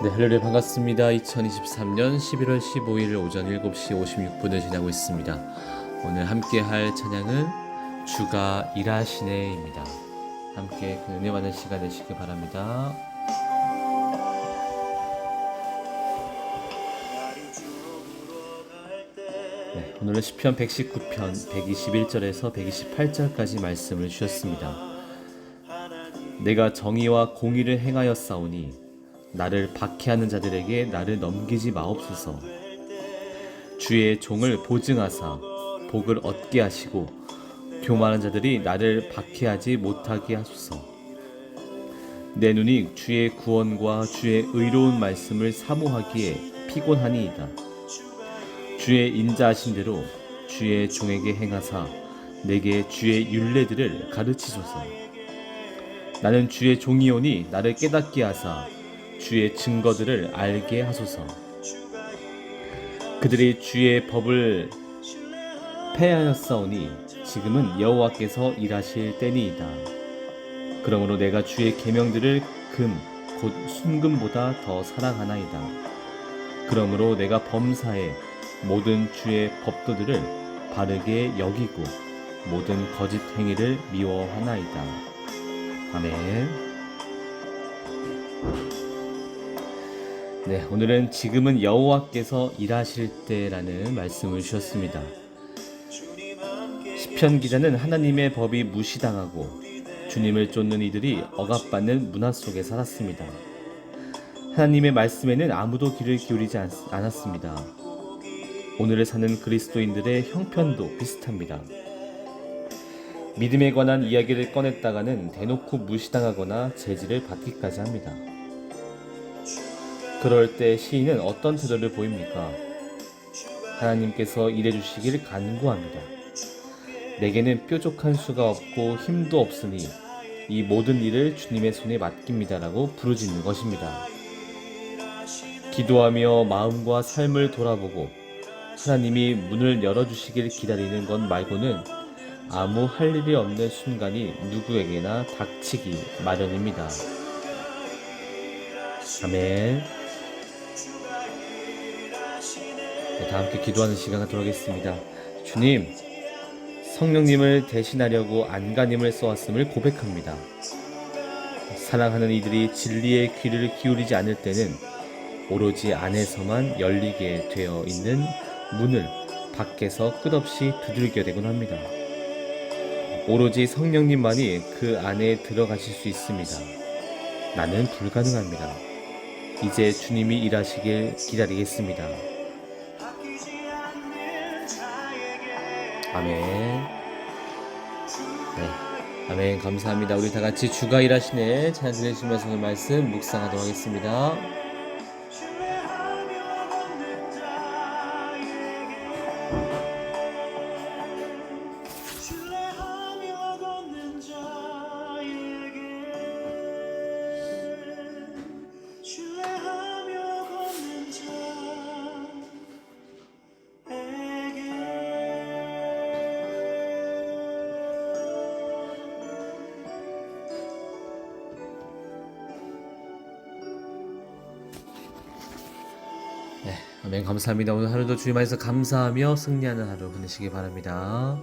네, 할렐루야 반갑습니다. 2023년 11월 15일 오전 7시 56분을 지나고 있습니다. 오늘 함께 할 찬양은 주가 일하시네입니다. 함께 그 은혜 받는 시간 되시기 바랍니다. 네, 오늘은 시편 119편 121절에서 128절까지 말씀을 주셨습니다. 내가 정의와 공의를 행하였사오니 나를 박해하는 자들에게 나를 넘기지 마옵소서. 주의 종을 보증하사 복을 얻게 하시고 교만한 자들이 나를 박해하지 못하게 하소서. 내 눈이 주의 구원과 주의 의로운 말씀을 사모하기에 피곤하니이다. 주의 인자하신 대로 주의 종에게 행하사 내게 주의 윤례들을 가르치소서. 나는 주의 종이오니 나를 깨닫게 하사 주의 증거들을 알게 하소서. 그들이 주의 법을 폐하였사오니 지금은 여호와께서 일하실 때니이다. 그러므로 내가 주의 계명들을 금 곧 순금보다 더 사랑하나이다. 그러므로 내가 범사에 모든 주의 법도들을 바르게 여기고 모든 거짓 행위를 미워하나이다. 아멘. 네, 오늘은 지금은 여호와께서 일하실 때라는 말씀을 주셨습니다. 시편 기자는 하나님의 법이 무시당하고 주님을 쫓는 이들이 억압받는 문화 속에 살았습니다. 하나님의 말씀에는 아무도 귀를 기울이지 않, 않았습니다. 오늘을 사는 그리스도인들의 형편도 비슷합니다. 믿음에 관한 이야기를 꺼냈다가는 대놓고 무시당하거나 제지를 받기까지 합니다. 그럴 때 시인은 어떤 태도를 보입니까? 하나님께서 일해주시길 간구합니다. 내게는 뾰족한 수가 없고 힘도 없으니 이 모든 일을 주님의 손에 맡깁니다라고 부르짖는 것입니다. 기도하며 마음과 삶을 돌아보고 하나님이 문을 열어주시길 기다리는 것 말고는 아무 할 일이 없는 순간이 누구에게나 닥치기 마련입니다. 아멘. 다 함께 기도하는 시간 갖도록 하겠습니다. 주님, 성령님을 대신하려고 안가님을 써왔음을 고백합니다. 사랑하는 이들이 진리의 귀를 기울이지 않을 때는 오로지 안에서만 열리게 되어 있는 문을 밖에서 끝없이 두들겨 대곤 합니다. 오로지 성령님만이 그 안에 들어가실 수 있습니다. 나는 불가능합니다. 이제 주님이 일하시길 기다리겠습니다. 아멘. 네. 아멘. 감사합니다. 우리 다 같이 주가 일하시네. 찬양 오늘 말씀 묵상하도록 하겠습니다. 네. 아멘. 감사합니다. 오늘 하루도 주님 안에서 감사하며 승리하는 하루 보내시기 바랍니다.